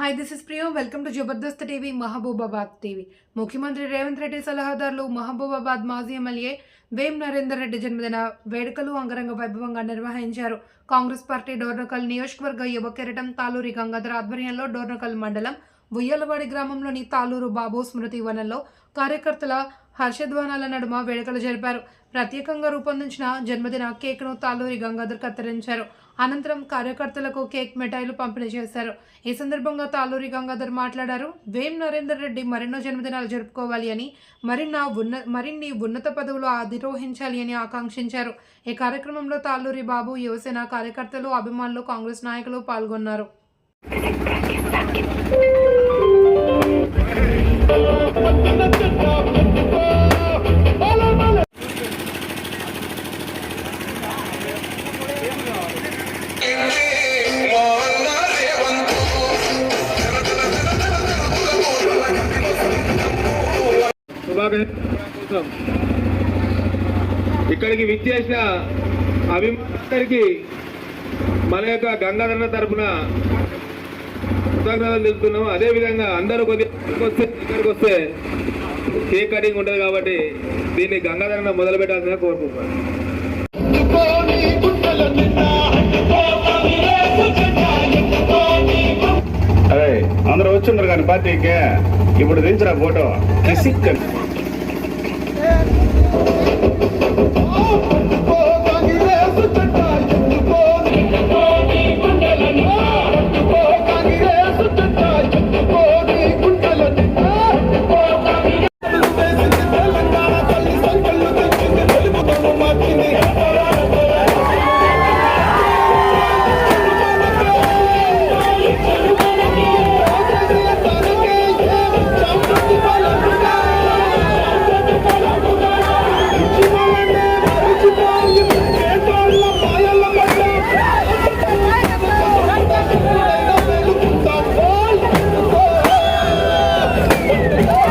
Hi this is Priyo welcome to Jabardasth TV Mahabubabad TV ముఖ్యమంత్రి రేవంత్ రెడ్డి సలహాదారులు మహబూబాబాద్ మాజీ MLA వేం నరేందర్ రెడ్డి జన్మదిన వేడుకలు అంగరంగ వైభవంగా నిర్వహించారు కాంగ్రెస్ పార్టీ డోర్నకల్ నియోజకవర్గ యువ కిరటం తాలూరి గంగాధర్ ఆధ్వర్యంలో డోర్నకల్ మండలం ఉయ్యలవాడి గ్రామంలోని తాలూరు బాబు స్మృతి వనంలో కార్యకర్తల హర్షధ్వానాల నడుమ వేడుకలు జరిపారు. ప్రత్యేకంగా రూపొందించిన జన్మదిన కేక్ను తాలూరి గంగాధర్ కత్తిరించారు. అనంతరం కార్యకర్తలకు కేక్ మిఠాయిలు పంపిణీ చేశారు. ఈ సందర్భంగా తాలూరి గంగాధర్ మాట్లాడారు. వేం నరేందర్ రెడ్డి మరెన్నో జన్మదినాలు జరుపుకోవాలి అని మరిన్న ఉన్న మరిన్ని ఉన్నత పదవులు అధిరోహించాలి అని ఆకాంక్షించారు. ఈ కార్యక్రమంలో తాలూరి బాబు యువసేన కార్యకర్తలు అభిమానులు కాంగ్రెస్ నాయకులు పాల్గొన్నారు. ప్రభాకర్ కోసం ఇక్కడికి విచ్చేసిన అభిమానులందరికీ మన యొక్క గంగాధరణ తరపున కృతజ్ఞతలు తెలుపుతున్నాము. అదేవిధంగా అందరూ కొద్దిగా ఇక్కడికి వస్తే ఇక్కడికి వస్తే కేక్ కటింగ్ ఉంటుంది కాబట్టి దీన్ని గంగాధరణ మొదలు పెట్టాల్సిన కోరుకుంటున్నాను అదే అందరూ వచ్చిండ్రు కానీ పార్టీకి ఇప్పుడు దించరా ఫోటో కిసిక్ అని.